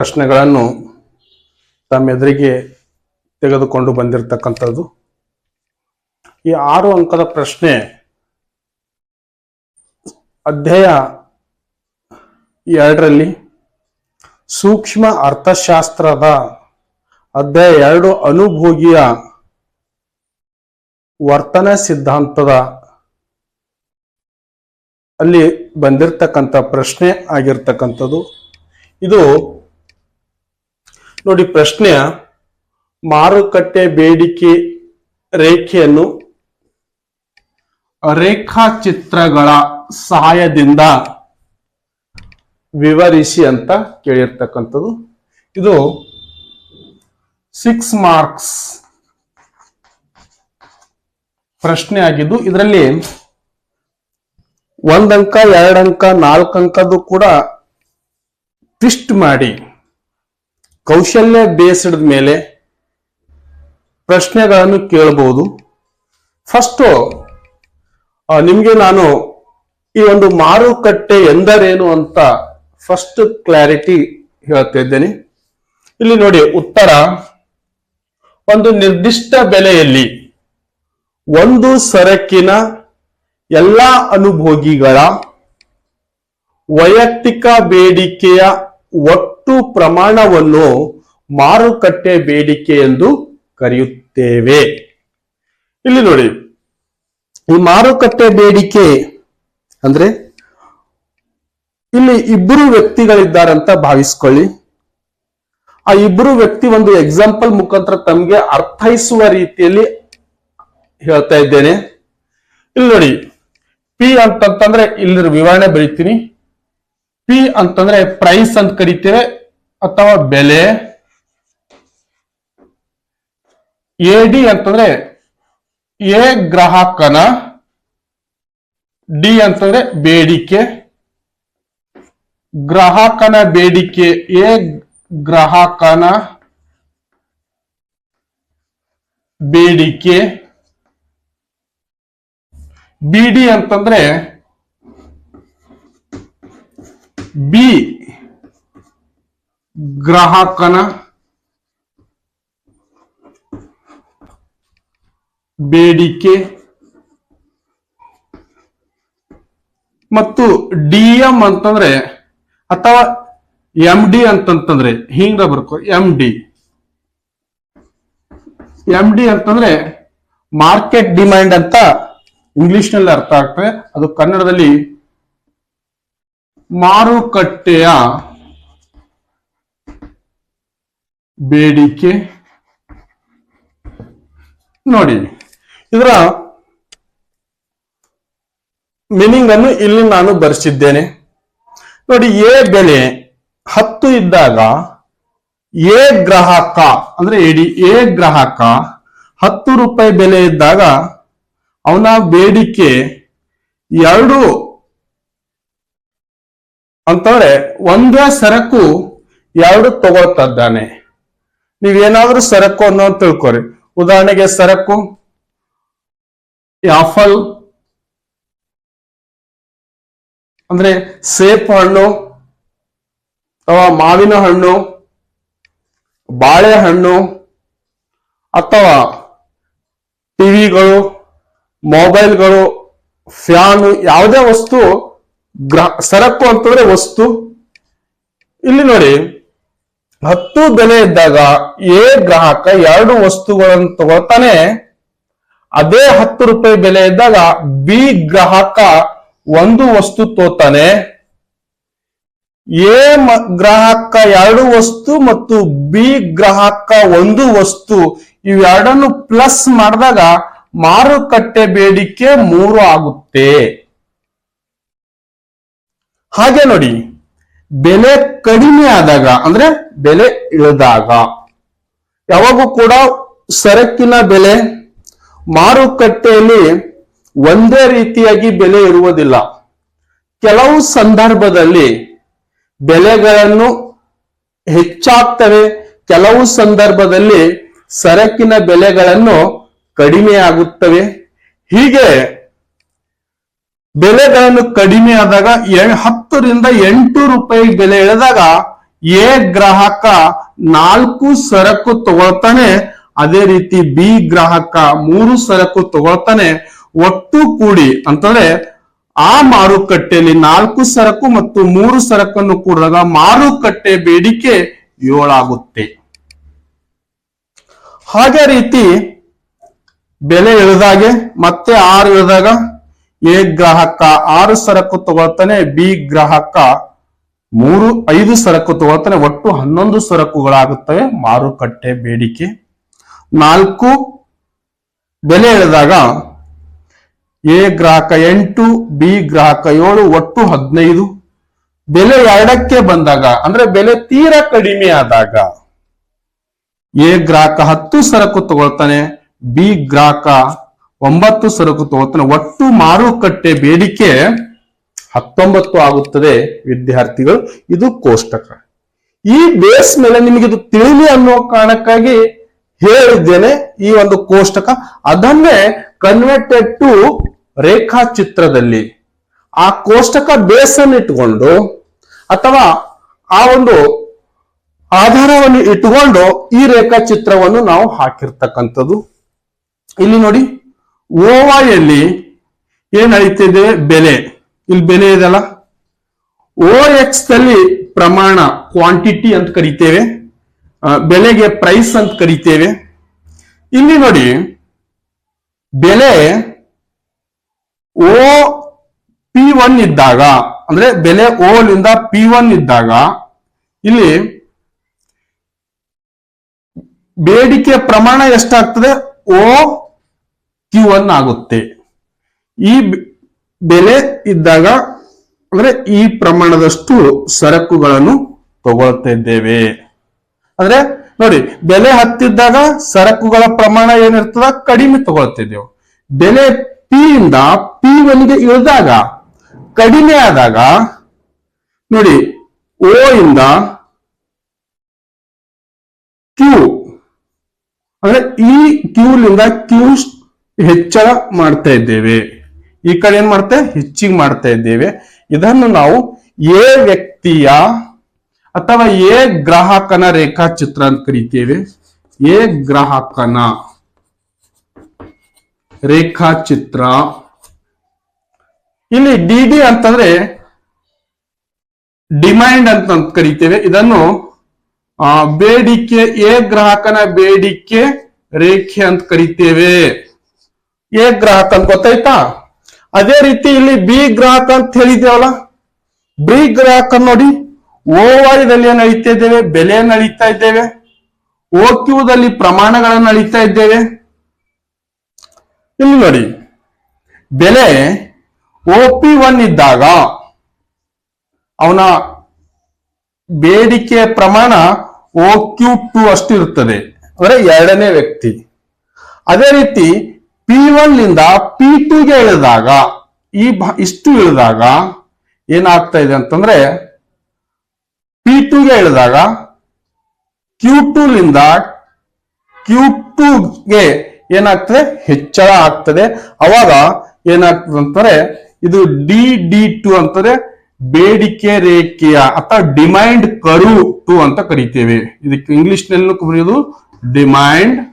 ಪ್ರಶ್ನೆಗಳನ್ನು ತಮ್ಮ ಎದುರಿಗೆ ತೆಗೆದುಕೊಂಡು ಬಂದಿರತಕ್ಕಂಥದ್ದು. ಈ ಆರು ಅಂಕದ ಪ್ರಶ್ನೆ ಅಧ್ಯಾಯ ಎರಡರಲ್ಲಿ ಸೂಕ್ಷ್ಮ ಅರ್ಥಶಾಸ್ತ್ರದ ಅಧ್ಯಾಯ ಎರಡು ಅನುಭೋಗಿಯ ವರ್ತನೆ ಸಿದ್ಧಾಂತದ ಅಲ್ಲಿ ಬಂದಿರತಕ್ಕಂಥ ಪ್ರಶ್ನೆ ಆಗಿರ್ತಕ್ಕಂಥದ್ದು. ಇದು ನೋಡಿ ಪ್ರಶ್ನೆಯ ಮಾರುಕಟ್ಟೆ ಬೇಡಿಕೆ ರೇಖೆಯನ್ನು ರೇಖಾಚಿತ್ರಗಳ ಸಹಾಯದಿಂದ ವಿವರಿಸಿ ಅಂತ ಕೇಳಿರ್ತಕ್ಕಂಥದ್ದು. ಇದು ಸಿಕ್ಸ್ ಮಾರ್ಕ್ಸ್ ಪ್ರಶ್ನೆ ಆಗಿದ್ದು, ಇದರಲ್ಲಿ ಒಂದಂಕ, ಎರಡಂಕ, ನಾಲ್ಕಂಕದ್ದು ಕೂಡ ಟ್ವಿಸ್ಟ್ ಮಾಡಿ. ಕೌಶಲ್ಯ ಬೇಸ್ಡ್ ಮೇಲೆ ಪ್ರಶ್ನೆಗಳನ್ನು ಕೇಳಬಹುದು. ಫಸ್ಟ್ ನಿಮಗೆ ನಾನು ಈ ಒಂದು ಮಾರುಕಟ್ಟೆ ಎಂದರೇನು ಅಂತ ಫಸ್ಟ್ ಕ್ಲಾರಿಟಿ ಹೇಳ್ತಾ ಇದ್ದೇನೆ. ಇಲ್ಲಿ ನೋಡಿ ಉತ್ತರ. ಒಂದು ನಿರ್ದಿಷ್ಟ ಬೆಲೆಯಲ್ಲಿ ಒಂದು ಸರಕಿನ ಎಲ್ಲ ಅನುಭೋಗಿಗಳ ವೈಯಕ್ತಿಕ ಬೇಡಿಕೆಯ ಒಟ್ಟು ಪ್ರಮಾಣವನ್ನು ಮಾರುಕಟ್ಟೆ ಬೇಡಿಕೆ ಎಂದು ಕರೆಯುತ್ತೇವೆ. ಇಲ್ಲಿ ನೋಡಿ, ಈ ಮಾರುಕಟ್ಟೆ ಬೇಡಿಕೆ ಅಂದ್ರೆ ಇಲ್ಲಿ ಇಬ್ಬರು ವ್ಯಕ್ತಿಗಳಿದ್ದಾರಂತ ಭಾವಿಸ್ಕೊಳ್ಳಿ. ಆ ಇಬ್ಬರು ವ್ಯಕ್ತಿ ಒಂದು ಎಕ್ಸಾಂಪಲ್ ಮುಖಾಂತರ ತಮ್ಗೆ ಅರ್ಥೈಸುವ ರೀತಿಯಲ್ಲಿ ಹೇಳ್ತಾ ಇದ್ದೇನೆ. ಇಲ್ಲಿ ನೋಡಿ ಪಿ ಅಂತಂತಂದ್ರೆ ಇಲ್ಲಿ ವಿವರಣೆ ಬರೀತೀನಿ. ಪಿ ಅಂತಂದ್ರೆ ಪ್ರೈಸ್ ಅಂತ ಕರಿತೇವೆ ಅಥವಾ ಬೆಲೆ? ಎ ಡಿ ಅಂತಂದ್ರೆ ಎ ಗ್ರಾಹಕನ ಡಿ ಅಂತಂದ್ರೆ ಬೇಡಿಕೆ. ಗ್ರಾಹಕನ ಬೇಡಿಕೆ ಎ ಗ್ರಾಹಕನ ಬೇಡಿಕೆ. ಬಿ ಡಿ ಅಂತಂದ್ರೆ ಬಿ. ಗ್ರಾಹಕನ ಬೇಡಿಕೆ ಮತ್ತು ಡಿ ಎಂ ಅಂತಂದ್ರೆ ಅಥವಾ ಎಂ ಡಿ ಅಂತಂತಂದ್ರೆ ಹಿಂಗ ಬರ್ಕೋ ಎಂ ಡಿ ಎಂ ಡಿ ಅಂತಂದ್ರೆ ಮಾರ್ಕೆಟ್ ಡಿಮ್ಯಾಂಡ್ ಅಂತ ಇಂಗ್ಲಿಷ್ನಲ್ಲಿ ಅರ್ಥ ಆಗ್ತದೆ. ಅದು ಕನ್ನಡದಲ್ಲಿ ಮಾರುಕಟ್ಟೆಯ ಬೇಡಿಕೆ ನೋಡಿ. ಇದರ ಮೀನಿಂಗ್ ಅನ್ನು ಇಲ್ಲಿ ನಾನು ಬರೆಸಿದ್ದೇನೆ. ನೋಡಿ, ಎ ಬೆಲೆ ಹತ್ತು ಇದ್ದಾಗ ಎ ಗ್ರಾಹಕ, ಅಂದ್ರೆ ಎಡಿ, ಎ ಗ್ರಾಹಕ ಹತ್ತು ರೂಪಾಯಿ ಬೆಲೆ ಇದ್ದಾಗ ಅವನ ಬೇಡಿಕೆ ಎರಡು ಅಂತಂದ್ರೆ ಒಂದೇ ಸರಕು ಎರಡು ತಗೊಳ್ತಾ ಇದ್ದಾನೆ ನೀವೇನಾದ್ರೂ ಸರಕು ಅನ್ನೋ ತಿಳ್ಕೊರಿ. ಉದಾಹರಣೆಗೆ ಸರಕು, ಆಫಲ್, ಅಂದ್ರೆ ಸೇಪ್ ಹಣ್ಣು ಅಥವಾ ಮಾವಿನ ಹಣ್ಣು, ಬಾಳೆಹಣ್ಣು ಅಥವಾ ಟಿವಿಗಳು, ಮೊಬೈಲ್ಗಳು, ಫ್ಯಾನು ಯಾವುದೇ ವಸ್ತು ಗ್ರಹ, ಸರಕು ಅಂತಂದ್ರೆ ವಸ್ತು. ಇಲ್ಲಿ ನೋಡಿ, ಹತ್ತು ಬೆಲೆ ಇದ್ದಾಗ ಎ ಗ್ರಾಹಕ ಎರಡು ವಸ್ತುಗಳನ್ನು ತಗೊಳ್ತಾನೆ. ಅದೇ ಹತ್ತು ರೂಪಾಯಿ ಬೆಲೆ ಇದ್ದಾಗ ಬಿ ಗ್ರಾಹಕ ಒಂದು ವಸ್ತು ತೋತಾನೆ. ಎ ಗ್ರಾಹಕ ಎರಡು ವಸ್ತು ಮತ್ತು ಬಿ ಗ್ರಾಹಕ ಒಂದು ವಸ್ತು ಇವೆರಡನ್ನು ಪ್ಲಸ್ ಮಾಡಿದಾಗ ಮಾರುಕಟ್ಟೆ ಬೇಡಿಕೆ ಮೂರು ಆಗುತ್ತೆ. ಹಾಗೆ ನೋಡಿ, ಬೆಲೆ ಕಡಿಮೆ ಆದಾಗ, ಅಂದ್ರೆ ಬೆಲೆ ಇಳಿದಾಗ, ಯಾವಾಗೂ ಕೂಡ ಸರಕಿನ ಬೆಲೆ ಮಾರುಕಟ್ಟೆಯಲ್ಲಿ ಒಂದೇ ರೀತಿಯಾಗಿ ಬೆಲೆ ಇರುವುದಿಲ್ಲ. ಕೆಲವು ಸಂದರ್ಭದಲ್ಲಿ ಬೆಲೆಗಳನ್ನು ಹೆಚ್ಚಾಗ್ತವೆ, ಕೆಲವು ಸಂದರ್ಭದಲ್ಲಿ ಸರಕಿನ ಬೆಲೆಗಳನ್ನು ಕಡಿಮೆ ಆಗುತ್ತವೆ ಹೀಗೆ ಬೆಲೆಗಳನ್ನು ಕಡಿಮೆ ಆದಾಗ ಹತ್ತರಿಂದ ಎಂಟು ರೂಪಾಯಿ ಬೆಲೆ ಇಳಿದಾಗ ಎ ಗ್ರಾಹಕ ನಾಲ್ಕು ಸರಕು ತಗೊಳ್ತಾನೆ. ಅದೇ ರೀತಿ ಬಿ ಗ್ರಾಹಕ ಮೂರು ಸರಕು ತಗೊಳ್ತಾನೆ. ಒಟ್ಟು ಕೂಡಿ ಅಂತಂದ್ರೆ ಆ ಮಾರುಕಟ್ಟೆಯಲ್ಲಿ ನಾಲ್ಕು ಸರಕು ಮತ್ತು ಮೂರು ಸರಕನ್ನು ಕೂಡಿದಾಗ ಮಾರುಕಟ್ಟೆ ಬೇಡಿಕೆ ಏಳಾಗುತ್ತೆ. ಹಾಗೆ ರೀತಿ ಬೆಲೆ ಇಳಿದಾಗೆ ಮತ್ತೆ ಆರು ಇಳಿದಾಗ ಎ ಗ್ರಾಹಕ ಆರು ಸರಕು ತಗೊಳ್ತಾನೆ, ಬಿ ಗ್ರಾಹಕ ಮೂರು, ಐದು ಸರಕು ತಗೊಳ್ತಾನೆ, ಒಟ್ಟು ಹನ್ನೊಂದು ಸರಕುಗಳಾಗುತ್ತವೆ. ಮಾರುಕಟ್ಟೆ ಬೇಡಿಕೆ. ನಾಲ್ಕು, ಬೆಲೆ ಇಳಿದಾಗ ಎ ಗ್ರಾಹಕ ಎಂಟು, ಬಿ ಗ್ರಾಹಕ ಏಳು, ಒಟ್ಟು ಹದಿನೈದು. ಬೆಲೆ ಎರಡಕ್ಕೆ ಬಂದಾಗ, ಅಂದ್ರೆ ಬೆಲೆ ತೀರಾ ಕಡಿಮೆ ಆದಾಗ ಎ ಗ್ರಾಹಕ ಹತ್ತು ಸರಕು ತಗೊಳ್ತಾನೆ, ಬಿ ಗ್ರಾಹಕ ಒಂಬತ್ತು ಸರಕು ತೋತನ ಒಟ್ಟು ಮಾರುಕಟ್ಟೆ ಬೇಡಿಕೆ ಹತ್ತೊಂಬತ್ತು ಆಗುತ್ತದೆ ವಿದ್ಯಾರ್ಥಿಗಳು. ಇದು ಕೋಷ್ಟಕ. ಈ ಬೇಸ್ ಮೇಲೆ ನಿಮಗೆ ಇದು ತಿಳಿಲಿ ಅನ್ನೋ ಕಾರಣಕ್ಕಾಗಿ ಹೇಳಿದ್ದೇನೆ ಈ ಒಂದು ಕೋಷ್ಟಕ. ಅದನ್ನೇ ಕನ್ವರ್ಟೆಡ್ ಟು ರೇಖಾಚಿತ್ರದಲ್ಲಿ. ಆ ಕೋಷ್ಟಕ ಬೇಸ್ ಅನ್ನು ಇಟ್ಟುಕೊಂಡು ಅಥವಾ ಆ ಒಂದು ಆಧಾರವನ್ನು ಇಟ್ಟುಕೊಂಡು ಈ ರೇಖಾಚಿತ್ರವನ್ನು ನಾವು ಹಾಕಿರ್ತಕ್ಕಂಥದ್ದು. ಇಲ್ಲಿ ನೋಡಿ. ಓವಾಯಲ್ಲಿ ಏನ್ ಅಳಿತಿದೆ ಬೆಲೆ. ಇಲ್ಲಿ ಬೆಲೆ ಇದೆಲ್ಲ ಓ ಎಕ್ಸ್ ಪ್ರಮಾಣ ಕ್ವಾಂಟಿಟಿ ಅಂತ ಕರಿತೇವೆ. ಬೆಲೆಗೆ ಪ್ರೈಸ್ ಅಂತ ಕರಿತೇವೆ. ಇಲ್ಲಿ ನೋಡಿ, ಬೆಲೆ ಓ ಪಿ ಒನ್ ಇದ್ದಾಗ, ಅಂದ್ರೆ ಬೆಲೆ ಓ ಲಿಂದ ಪಿ ಒನ್ ಇದ್ದಾಗ, ಇಲ್ಲಿ ಬೇಡಿಕೆ ಪ್ರಮಾಣ ಎಷ್ಟಾಗ್ತದೆ? ಓ ಕ್ಯೂ ಒನ್ ಆಗುತ್ತೆ. ಈ ಬೆಲೆ ಇದ್ದಾಗ, ಅಂದ್ರೆ ಈ ಪ್ರಮಾಣದಷ್ಟು ಸರಕುಗಳನ್ನು ತಗೊಳ್ತಾ ಇದ್ದೇವೆ ಅಂದ್ರೆ ನೋಡಿ, ಬೆಲೆ ಹತ್ತಿದ್ದಾಗ ಸರಕುಗಳ ಪ್ರಮಾಣ ಏನಿರ್ತದ? ಕಡಿಮೆ ತಗೊಳ್ತಿದ್ದೇವೆ. ಬೆಲೆ ಪಿ ಇಂದ ಪಿ ಗೆ ಇಳಿದಾಗ, ಕಡಿಮೆ ಆದಾಗ, ನೋಡಿ ಓ ಇಂದ ಕ್ಯೂ ಅಂದ್ರೆ ಈ ಕ್ಯೂಲಿಂದ ಕ್ಯೂ ಹೆಚ್ಚಳ ಮಾಡ್ತಾ ಇದ್ದೇವೆ. ಈ ಕಡೆ ಏನ್ ಮಾಡ್ತೆ? ಹೆಚ್ಚಿಗೆ ಮಾಡ್ತಾ ಇದ್ದೇವೆ. ಇದನ್ನು ನಾವು ಎ ವ್ಯಕ್ತಿಯ ಅಥವಾ ಎ ಗ್ರಾಹಕನ ರೇಖಾಚಿತ್ರ ಅಂತ ಕರಿತೇವೆ. ಎ ಗ್ರಾಹಕನ ರೇಖಾಚಿತ್ರ. ಇಲ್ಲಿ ಡಿ ಡಿ ಅಂತಂದ್ರೆ ಡಿಮ್ಯಾಂಡ್ ಅಂತ ಕರಿತೇವೆ. ಇದನ್ನು ಬೇಡಿಕೆ, ಎ ಗ್ರಾಹಕನ ಬೇಡಿಕೆ, ರೇಖೆ ಅಂತ ಕರಿತೇವೆ. ಎ ಗ್ರಾಹಕ ಅಂತ ಗೊತ್ತಾಯ್ತಾ? ಅದೇ ರೀತಿ ಇಲ್ಲಿ ಬಿ ಗ್ರಾಹಕ ಅಂತ ಹೇಳಿದ್ದೇವಲ್ಲ ಬಿ ಗ್ರಾಹಕ ನೋಡಿ ಓ ದಲ್ಲಿ ಏನ್ ಅಳಿತಾ ಇದ್ದೇವೆ? ಬೆಲೆಯನ್ನು ಅಳಿತಾ ಇದ್ದೇವೆ. ಓ ದಲ್ಲಿ ಪ್ರಮಾಣಗಳನ್ನು ಅಳಿತಾ ಇದ್ದೇವೆ. ಇಲ್ಲಿ ನೋಡಿ, ಬೆಲೆ ಓ ಪಿ ಒನ್ ಇದ್ದಾಗ, ಅವನ ಬೇಡಿಕೆಯ ಪ್ರಮಾಣ ಓ ಕ್ಯೂ ಟು ಅಷ್ಟು ಇರುತ್ತದೆ ಅಂದ್ರೆ ಎರಡನೇ ವ್ಯಕ್ತಿ. ಅದೇ ರೀತಿ ಪಿ ಒನ್ ಇಂದ ಪಿ ಗೆ ಇಳಿದಾಗ, ಈ ಇಷ್ಟು ಇಳಿದಾಗ ಏನಾಗ್ತಾ ಇದೆ ಅಂತಂದ್ರೆ ಪಿ ಗೆ ಇಳಿದಾಗ ಕ್ಯೂ ಟೂ ಲಿಂದ ಕ್ಯೂ ಗೆ ಏನಾಗ್ತದೆ? ಹೆಚ್ಚಳ ಆಗ್ತದೆ. ಅವಾಗ ಏನಾಗ್ತದೆ ಅಂತಂದ್ರೆ, ಇದು ಡಿ ಡಿ ಟು ಅಂತಂದ್ರೆ ಬೇಡಿಕೆ ರೇಖೆಯ ಅಥವಾ ಡಿಮ್ಯಾಂಡ್ ಕರು ಟು ಅಂತ ಕರಿತೇವೆ. ಇದಕ್ಕೆ ಇಂಗ್ಲಿಷ್ ನಲ್ಲೂ ಕರೆಯೋದು ಡಿಮ್ಯಾಂಡ್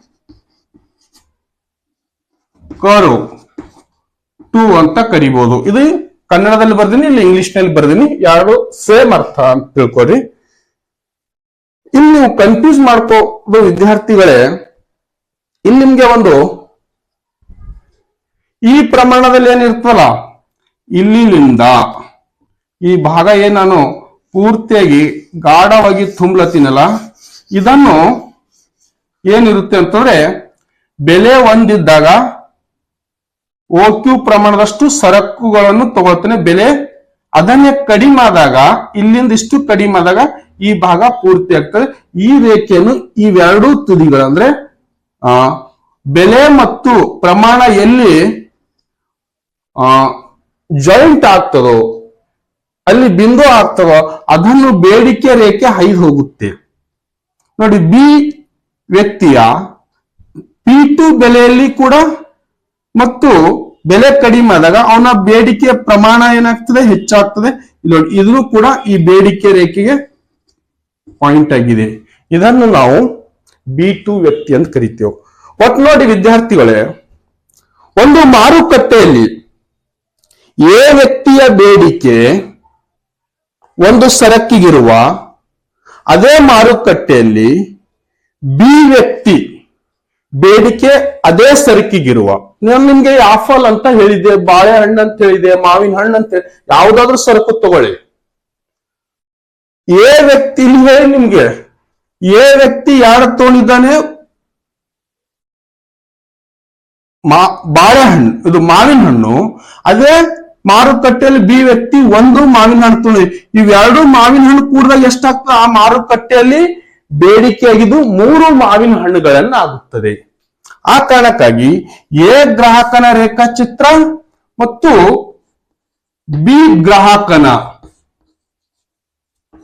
ಕರು ಟು ಅಂತ ಕರಿಬಹುದು ಇದು ಕನ್ನಡದಲ್ಲಿ ಬರ್ದೀನಿ, ಇಲ್ಲಿ ಇಂಗ್ಲಿಷ್ನಲ್ಲಿ ಬರ್ದೀನಿ ಎರಡು ಸೇಮ್ ಅರ್ಥ ಅಂತ ತಿಳ್ಕೊರಿ ಇಲ್ಲಿ ನೀವು ಕನ್ಫ್ಯೂಸ್ ಮಾಡ್ಕೋದು ವಿದ್ಯಾರ್ಥಿಗಳೇ, ಇಲ್ಲಿ ನಿಮ್ಗೆ ಒಂದು ಈ ಪ್ರಮಾಣದಲ್ಲಿ ಏನಿರ್ತಲ್ಲ ಇಲ್ಲಿಂದ ಈ ಭಾಗ ಏನ್ ನಾನು ಪೂರ್ತಿಯಾಗಿ ಗಾಢವಾಗಿ ತುಂಬಲತ್ತೀನಲ್ಲ, ಇದನ್ನು ಏನಿರುತ್ತೆ ಅಂತಂದ್ರೆ, ಬೆಲೆ ಒಂದಿದ್ದಾಗ ಓ ಕ್ಯೂ ಪ್ರಮಾಣದಷ್ಟು ಸರಕುಗಳನ್ನು ತಗೊಳ್ತಾನೆ. ಬೆಲೆ ಅದನ್ನೇ ಕಡಿಮೆ ಆದಾಗ, ಇಲ್ಲಿಂದ ಇಷ್ಟು ಕಡಿಮೆ ಆದಾಗ ಈ ಭಾಗ ಪೂರ್ತಿ ಆಗ್ತದೆ. ಈ ರೇಖೆಯನ್ನು ಇವೆರಡೂ ತುದಿಗಳಂದ್ರೆ ಆ, ಬೆಲೆ ಮತ್ತು ಪ್ರಮಾಣ ಎಲ್ಲಿ ಜಾಯಿಂಟ್ ಆಗ್ತದೋ, ಅಲ್ಲಿ ಬಿಂದು ಆಗ್ತದೋ, ಅದನ್ನು ಬೇಡಿಕೆ ರೇಖೆ ಹೈದು ಹೋಗುತ್ತೆ. ನೋಡಿ, ಬಿ ವ್ಯಕ್ತಿಯ ಪಿ ಟು ಬೆಲೆಯಲ್ಲಿ ಕೂಡ ಮತ್ತು ಬೆಲೆ ಕಡಿಮೆ ಆದಾಗ ಅವನ ಬೇಡಿಕೆಯ ಪ್ರಮಾಣ ಏನಾಗ್ತದೆ? ಹೆಚ್ಚಾಗ್ತದೆ. ಇಲ್ಲಿ ಇದ್ರೂ ಕೂಡ ಈ ಬೇಡಿಕೆ ರೇಖೆಗೆ ಪಾಯಿಂಟ್ ಆಗಿದೆ. ಇದನ್ನು ನಾವು ಬಿ ಟು ವ್ಯಕ್ತಿ ಅಂತ ಕರಿತೇವೆ. ಒಟ್ಟು ನೋಡಿ ವಿದ್ಯಾರ್ಥಿಗಳೇ, ಒಂದು ಮಾರುಕಟ್ಟೆಯಲ್ಲಿ ಎ ವ್ಯಕ್ತಿಯ ಬೇಡಿಕೆ ಒಂದು ಸರಕಿಗಿರುವ ಅದೇ ಮಾರುಕಟ್ಟೆಯಲ್ಲಿ ಬಿ ವ್ಯಕ್ತಿ ಬೇಡಿಕೆ ಅದೇ ಸರಕಿಗಿರುವ. ನಾನು ನಿಮ್ಗೆ ಆಫಲ್ ಅಂತ ಹೇಳಿದೆ, ಬಾಳೆಹಣ್ಣು ಅಂತ ಹೇಳಿದೆ, ಮಾವಿನ ಹಣ್ಣು ಅಂತ ಹೇಳಿ, ಯಾವ್ದಾದ್ರು ಸರಕು ತಗೊಳ್ಳಿ. ಎ ವ್ಯಕ್ತಿ ಹೇಳಿ ನಿಮ್ಗೆ. ಎ ವ್ಯಕ್ತಿ ಯಾರ ತಗೊಂಡಿದ್ದಾನೆ? ಮಾ, ಬಾಳೆಹಣ್ಣು, ಇದು ಮಾವಿನ ಹಣ್ಣು. ಅದೇ ಮಾರುಕಟ್ಟೆಯಲ್ಲಿ ಬಿ ವ್ಯಕ್ತಿ ಒಂದು ಮಾವಿನ ಹಣ್ಣು ತಗೊಂಡಿ ಇವೆರಡು ಮಾವಿನ ಹಣ್ಣು ಕೂಡಿದಾಗ ಎಷ್ಟಾಗ್ತದೆ? ಆ ಮಾರುಕಟ್ಟೆಯಲ್ಲಿ ಬೇಡಿಕೆಯಾಗಿದ್ದು ಮೂರು ಮಾವಿನ ಹಣ್ಣುಗಳನ್ನ ಆಗುತ್ತದೆ ಆ ಕಾರಣಕ್ಕಾಗಿ ಎ ಗ್ರಾಹಕನ ರೇಖಾಚಿತ್ರ ಮತ್ತು ಬಿ ಗ್ರಾಹಕನ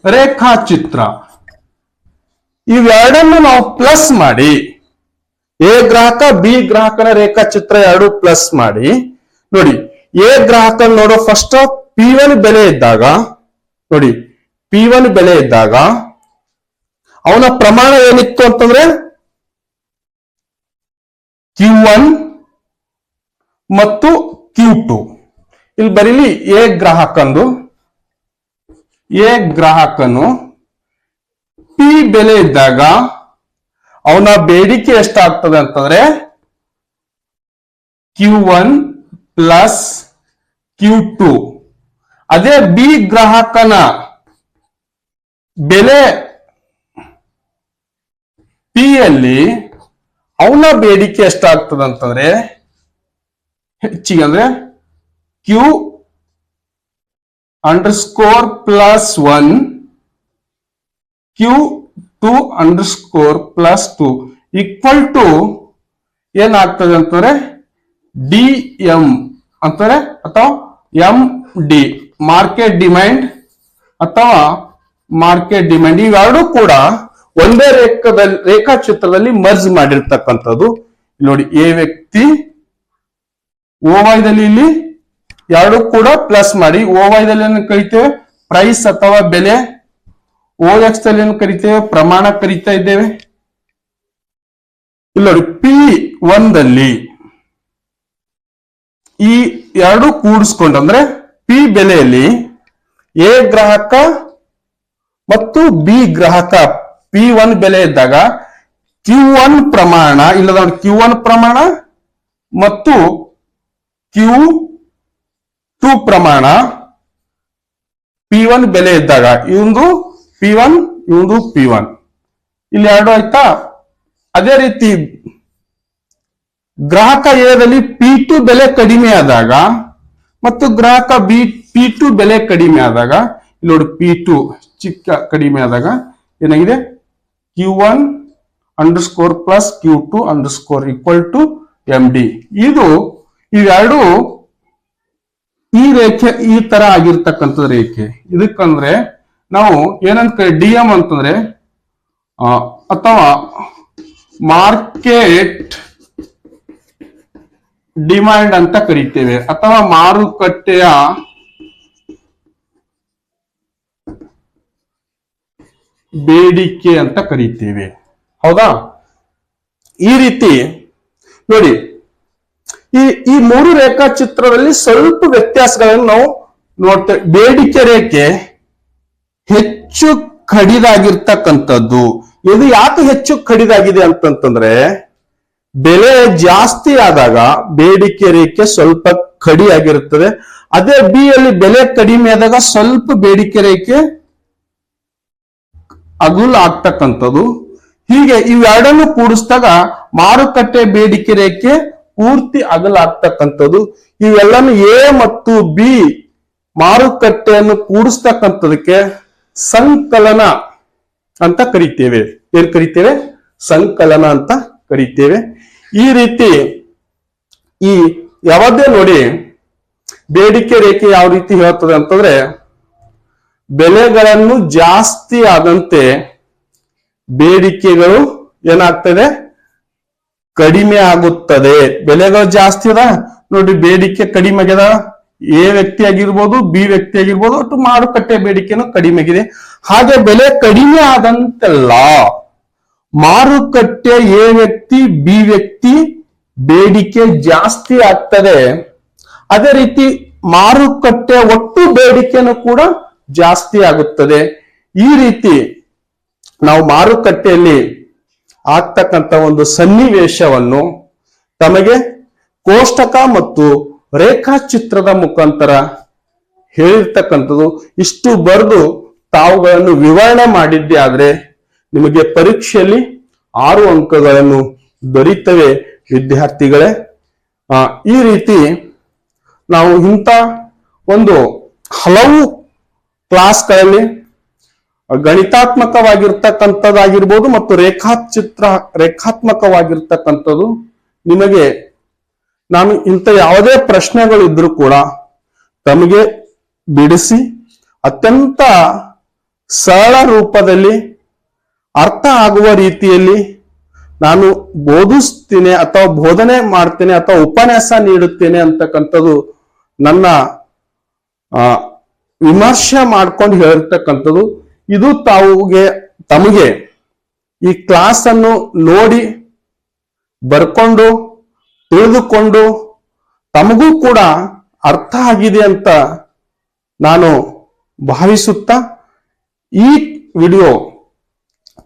ರೇಖಾಚಿತ್ರ. ಇವೆರಡನ್ನು ನಾವು ಪ್ಲಸ್ ಮಾಡಿ, ಎ ಗ್ರಾಹಕ, ಬಿ ಗ್ರಾಹಕನ ರೇಖಾಚಿತ್ರ ಎರಡು ಪ್ಲಸ್ ಮಾಡಿ, ನೋಡಿ, ಎ ಗ್ರಾಹಕ ನೋಡೋ ಫಸ್ಟ್ ಪಿ ಒನ್ ಬೆಲೆ ಇದ್ದಾಗ, ನೋಡಿ ಪಿ ಒನ್ ಬೆಲೆ ಇದ್ದಾಗ ಅವನ ಪ್ರಮಾಣ ಏನಿತ್ತು ಅಂತಂದ್ರೆ ಕ್ಯೂ ಒನ್ ಮತ್ತು ಕ್ಯೂ ಟು. ಇಲ್ಲಿ ಬರೀಲಿ ಎ ಗ್ರಾಹಕಂದು. ಎ ಗ್ರಾಹಕನು ಪಿ ಬೆಲೆ ಇದ್ದಾಗ ಅವನ ಬೇಡಿಕೆ ಎಷ್ಟಾಗ್ತದೆ ಅಂತಂದ್ರೆ Q one plus Q two. ಅದೇ ಬಿ ಗ್ರಾಹಕನ ಬೆಲೆ ಪಿ ಅಲ್ಲಿ ಅವನ ಬೇಡಿಕೆ ಎಷ್ಟಾಗ್ತದೆ ಅಂತಂದ್ರೆ ಹೆಚ್ಚಿಗೆ ಅಂದ್ರೆ Q underscore plus one Q two underscore plus two equal to ಏನಾಗ್ತದೆ ಅಂತಂದ್ರೆ ಡಿ ಎಂ ಅಂತಾರೆ ಅಥವಾ ಎಂ ಡಿ ಮಾರ್ಕೆಟ್ ಡಿಮ್ಯಾಂಡ್ ಅಥವಾ ಮಾರ್ಕೆಟ್ ಡಿಮ್ಯಾಂಡ್ ಇವೆರಡೂ ಕೂಡ ಒಂದೇ ರೇಖದಲ್ಲಿ, ರೇಖಾಚಿತ್ರದಲ್ಲಿ ಮರ್ಜ್ ಮಾಡಿರ್ತಕ್ಕಂಥದ್ದು. ನೋಡಿ, ಎ ವ್ಯಕ್ತಿ ಓವಾಯ್ದಲ್ಲಿ ಇಲ್ಲಿ ಎರಡು ಕೂಡ ಪ್ಲಸ್ ಮಾಡಿ. ಓವಾಯ್ದಲ್ಲಿ ಏನು ಕರಿತೇವೆ? ಪ್ರೈಸ್ ಅಥವಾ ಬೆಲೆ. ಓ ಎಕ್ಸ್ ದಲ್ಲಿ ಏನು ಕರಿತೇವೆ? ಪ್ರಮಾಣ ಕರಿತಾ ಇದ್ದೇವೆ. ಇಲ್ಲಿ ನೋಡಿ ಪಿ ಒಂದಲ್ಲಿ ಈ ಎರಡು ಕೂಡಿಸ್ಕೊಂಡು, ಅಂದ್ರೆ ಪಿ ಬೆಲೆಯಲ್ಲಿ ಎ ಗ್ರಾಹಕ ಮತ್ತು ಬಿ ಗ್ರಾಹಕ ಪಿ ಒನ್ ಬೆಲೆ ಇದ್ದಾಗ ಕ್ಯೂ ಒನ್ ಪ್ರಮಾಣ, ಇಲ್ಲದ ಕ್ಯೂ ಒನ್ ಪ್ರಮಾಣ ಮತ್ತು ಕ್ಯೂ ಟು ಪ್ರಮಾಣ ಪಿ ಒನ್ ಬೆಲೆ ಇದ್ದಾಗ, ಇವಂದು ಪಿ ಒನ್ ಇವಂದು ಪಿ ಒನ್ ಇಲ್ಲಿ ಎರಡು ಆಯ್ತಾ? ಅದೇ ರೀತಿ ಗ್ರಾಹಕ ಎದಲ್ಲಿ ಪಿ ಟು ಬೆಲೆ ಕಡಿಮೆ ಆದಾಗ ಮತ್ತು ಗ್ರಾಹಕ ಬಿ ಪಿ ಟು ಬೆಲೆ ಕಡಿಮೆ ಆದಾಗ, ಇಲ್ಲಿ ನೋಡಿ ಪಿ ಟು ಚಿಕ್ಕ ಕಡಿಮೆ ಆದಾಗ ಏನಾಗಿದೆ? Q one underscore plus Q two underscore equal to M D ಇದು ಇವೆರಡು ಈ ರೇಖೆ, ಈ ತರ ಆಗಿರ್ತಕ್ಕಂಥದ್ದು ರೇಖೆ. ಇದಕ್ಕಂದ್ರೆ ನಾವು ಏನಂತ ಡಿ ಎಂ ಅಂತಂದ್ರೆ ಅಥವಾ ಮಾರ್ಕೆಟ್ ಡಿಮ್ಯಾಂಡ್ ಅಂತ ಕರಿತೇವೆ. ಅಥವಾ ಮಾರುಕಟ್ಟೆಯ ಬೇಡಿಕೆ ಅಂತ ಕರೀತೇವೆ. ಹೌದಾ? ಈ ರೀತಿ, ನೋಡಿ, ಈ ಈ ಮೂರು ರೇಖಾಚಿತ್ರದಲ್ಲಿ ಸ್ವಲ್ಪ ವ್ಯತ್ಯಾಸಗಳನ್ನು ನಾವು ನೋಡ್ತೇವೆ. ಬೇಡಿಕೆ ರೇಖೆ ಹೆಚ್ಚು ಕಡಿದಾಗಿರ್ತಕ್ಕಂಥದ್ದು. ಇದು ಯಾಕೆ ಹೆಚ್ಚು ಕಡಿದಾಗಿದೆ ಅಂತಂತಂದ್ರೆ, ಬೆಲೆ ಜಾಸ್ತಿ ಆದಾಗ ಬೇಡಿಕೆ ರೇಖೆ ಸ್ವಲ್ಪ ಕಡಿಯಾಗಿರುತ್ತದೆ. ಅದೇ ಬಿ ಅಲ್ಲಿ ಬೆಲೆ ಕಡಿಮೆ ಆದಾಗ ಸ್ವಲ್ಪ ಬೇಡಿಕೆ ರೇಖೆ ಅಗುಲ್ ಆಗ್ತಕ್ಕಂಥದ್ದು. ಹೀಗೆ ಇವೆರಡನ್ನು ಕೂಡಿಸಿದಾಗ ಮಾರುಕಟ್ಟೆ ಬೇಡಿಕೆ ರೇಖೆ ಪೂರ್ತಿ ಅಗಲಾಗ್ತಕ್ಕಂಥದ್ದು ಇವೆಲ್ಲನು ಎ ಮತ್ತು ಬಿ ಮಾರುಕಟ್ಟೆಯನ್ನು ಕೂಡಿಸ್ತಕ್ಕಂಥದಕ್ಕೆ ಸಂಕಲನ ಅಂತ ಕರಿತೇವೆ. ಏನ್ ಕರಿತೇವೆ? ಸಂಕಲನ ಅಂತ ಕರಿತೇವೆ. ಈ ರೀತಿ ಈ ಯಾವುದೇ ನೋಡಿ ಬೇಡಿಕೆ ರೇಖೆ ಯಾವ ರೀತಿ ಹೇಳ್ತದೆ ಅಂತಂದ್ರೆ ಬೆಲೆಗಳನ್ನು ಜಾಸ್ತಿ ಆದಂತೆ ಬೇಡಿಕೆಗಳು ಏನಾಗ್ತದೆ? ಕಡಿಮೆ ಆಗುತ್ತದೆ. ಬೆಲೆಗಳು ಜಾಸ್ತಿ ಅದ. ನೋಡಿ, ಬೇಡಿಕೆ ಕಡಿಮೆ ಆಗ್ಯದ. ಎ ವ್ಯಕ್ತಿ ಆಗಿರ್ಬೋದು ಬಿ ವ್ಯಕ್ತಿ ಆಗಿರ್ಬೋದು ಒಟ್ಟು ಮಾರುಕಟ್ಟೆ ಬೇಡಿಕೆನೂ ಕಡಿಮೆ ಆಗಿದೆ. ಹಾಗೆ ಬೆಲೆ ಕಡಿಮೆ ಆದಂತೆಲ್ಲ ಮಾರುಕಟ್ಟೆ ಎ ವ್ಯಕ್ತಿ, ಬಿ ವ್ಯಕ್ತಿ ಬೇಡಿಕೆ ಜಾಸ್ತಿ ಆಗ್ತದೆ. ಅದೇ ರೀತಿ ಮಾರುಕಟ್ಟೆ ಒಟ್ಟು ಬೇಡಿಕೆನೂ ಕೂಡ ಜಾಸ್ತಿ ಆಗುತ್ತದೆ. ಈ ರೀತಿ ನಾವು ಮಾರುಕಟ್ಟೆಯಲ್ಲಿ ಆಗ್ತಕ್ಕಂಥ ಒಂದು ಸನ್ನಿವೇಶವನ್ನು ತಮಗೆ ಕೋಷ್ಟಕ ಮತ್ತು ರೇಖಾಚಿತ್ರದ ಮುಖಾಂತರ ಹೇಳಿರ್ತಕ್ಕಂಥದ್ದು. ಇಷ್ಟು ಬರೆದು ತಾವುಗಳನ್ನು ವಿವರಣೆ ಮಾಡಿದ್ದೆ ಆದರೆ ನಿಮಗೆ ಪರೀಕ್ಷೆಯಲ್ಲಿ ಆರು ಅಂಕಗಳನ್ನು ದೊರೀತವೆ ವಿದ್ಯಾರ್ಥಿಗಳೇ. ಈ ರೀತಿ ನಾವು ಇಂಥ ಒಂದು ಹಲವು ಕ್ಲಾಸ್ಗಳಲ್ಲಿ ಗಣಿತಾತ್ಮಕವಾಗಿರ್ತಕ್ಕಂಥದ್ದಾಗಿರ್ಬೋದು ಮತ್ತು ರೇಖಾಚಿತ್ರ, ರೇಖಾತ್ಮಕವಾಗಿರ್ತಕ್ಕಂಥದ್ದು, ನಿಮಗೆ ನಾನು ಇಂಥ ಯಾವುದೇ ಪ್ರಶ್ನೆಗಳು ಇದ್ರೂ ಕೂಡ ತಮಗೆ ಬಿಡಿಸಿ ಅತ್ಯಂತ ಸರಳ ರೂಪದಲ್ಲಿ ಅರ್ಥ ಆಗುವ ರೀತಿಯಲ್ಲಿ ನಾನು ಬೋಧಿಸ್ತೇನೆ ಅಥವಾ ಬೋಧನೆ ಮಾಡ್ತೇನೆ ಅಥವಾ ಉಪನ್ಯಾಸ ನೀಡುತ್ತೇನೆ ಅಂತಕ್ಕಂಥದ್ದು ನನ್ನ ವಿಮರ್ಶೆ ಮಾಡ್ಕೊಂಡು ಹೇಳಿರ್ತಕ್ಕಂಥದ್ದು ಇದು ತಾವುಗೆ, ತಮಗೆ ಈ ಕ್ಲಾಸ್ ಅನ್ನು ನೋಡಿ ಬರ್ಕೊಂಡು, ತಿಳಿದುಕೊಂಡು ತಮಗೂ ಕೂಡ ಅರ್ಥ ಆಗಿದೆ ಅಂತ ನಾನು ಭಾವಿಸುತ್ತಾ, ಈ ವಿಡಿಯೋ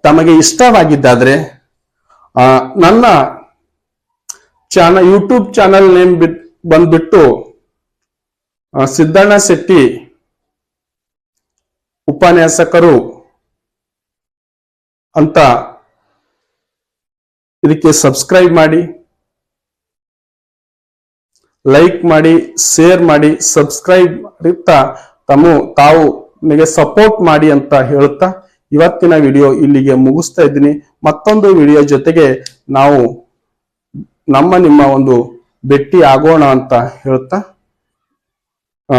ತಮಗೆ ಇಷ್ಟವಾಗಿದ್ದಾದ್ರೆ ನನ್ನ ಚಾನ ಯೂಟ್ಯೂಬ್ ಚಾನಲ್ ನೇಮ್ ಬಿಟ್ ಬಂದ್ಬಿಟ್ಟು ಸಿದ್ದಣ್ಣ ಶೆಟ್ಟಿ ಉಪನ್ಯಾಸಕರು ಅಂತ ಇದಕ್ಕೆ ಸಬ್ಸ್ಕ್ರೈಬ್ ಮಾಡಿ ಲೈಕ್ ಮಾಡಿ ಶೇರ್ ಮಾಡಿ ಸಬ್ಸ್ಕ್ರೈಬ್ ಮಾಡುತ್ತಾ ತಮ್ಮ ತಾವು ನನಗೆ ಸಪೋರ್ಟ್ ಮಾಡಿ ಅಂತ ಹೇಳುತ್ತಾ ಇವತ್ತಿನ ವಿಡಿಯೋ ಇಲ್ಲಿಗೆ ಮುಗಿಸ್ತಾ ಇದ್ದೀನಿ. ಮತ್ತೊಂದು ವಿಡಿಯೋ ಜೊತೆಗೆ ನಾವು ನಮ್ಮ ನಿಮ್ಮ ಒಂದು ಭೇಟಿ ಆಗೋಣ ಅಂತ ಹೇಳ್ತಾ ಆ,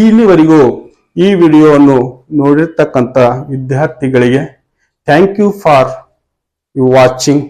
ಇಲ್ಲಿವರೆಗೂ ಈ ವಿಡಿಯೋವನ್ನು ನೋಡಿರ್ತಕ್ಕಂಥ ವಿದ್ಯಾರ್ಥಿಗಳಿಗೆ thank you for you watching